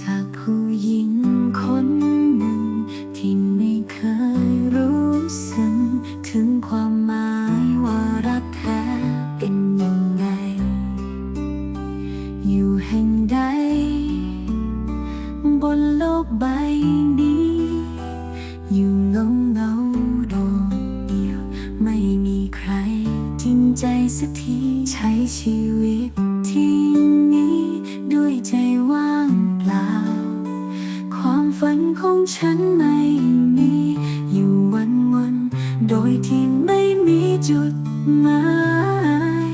ถ้าผู้หญิงคนหนึ่ง ที่ไม่เคยรู้สึกถึงความหมายว่ารักแท้เป็นยังไง อยู่แห่งใด บนโลกใบ สักทีใช้ชีวิตที่นี้ ด้วยใจว่างเปล่า ความฝันของฉันไม่มี อยู่วันวันๆโดยที่ไม่มีจุดหมาย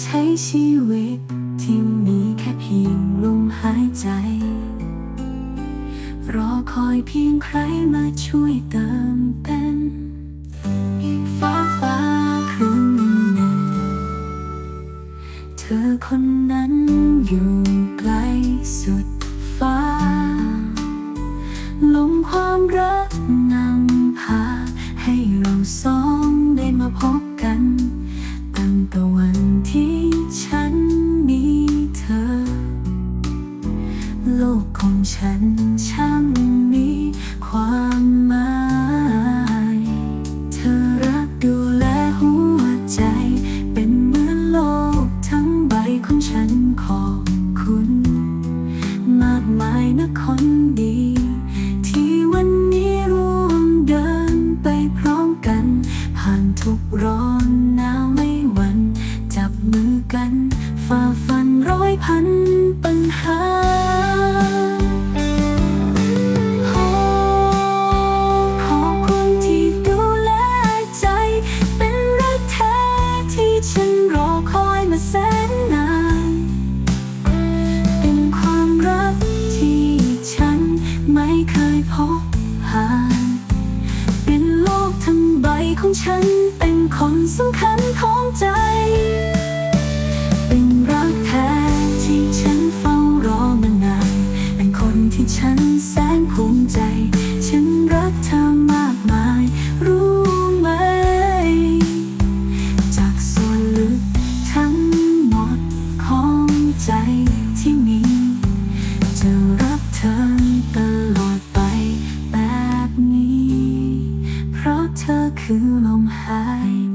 ใช้ชีวิตที่มีแค่เพียงลมหายใจ รอคอยเพียงใครมาช่วยเติมเต็ม ธอคนนั้นอยู่ไกลสุดฟ้าลงความรักนำพา ให้เราสองได้มาพบกัน ตั้งแต่วันที่ฉันมีเธอ โลกของฉัน นะคนดี ที่วันนี้ร่วมเดินไปพร้อมกัน ผ่านทุกร้อนหนาวไม่หวัน จับมือกัน ฝ่าฟันร้อยพันปัญหา ของฉันเป็นคนสำคัญของใจ เป็นรักแท้ที่ฉันเฝ้ารอมานาน เป็นคนที่ฉันแสนภูมิใจ ฉันรักเธอมากมาย คือลมหาย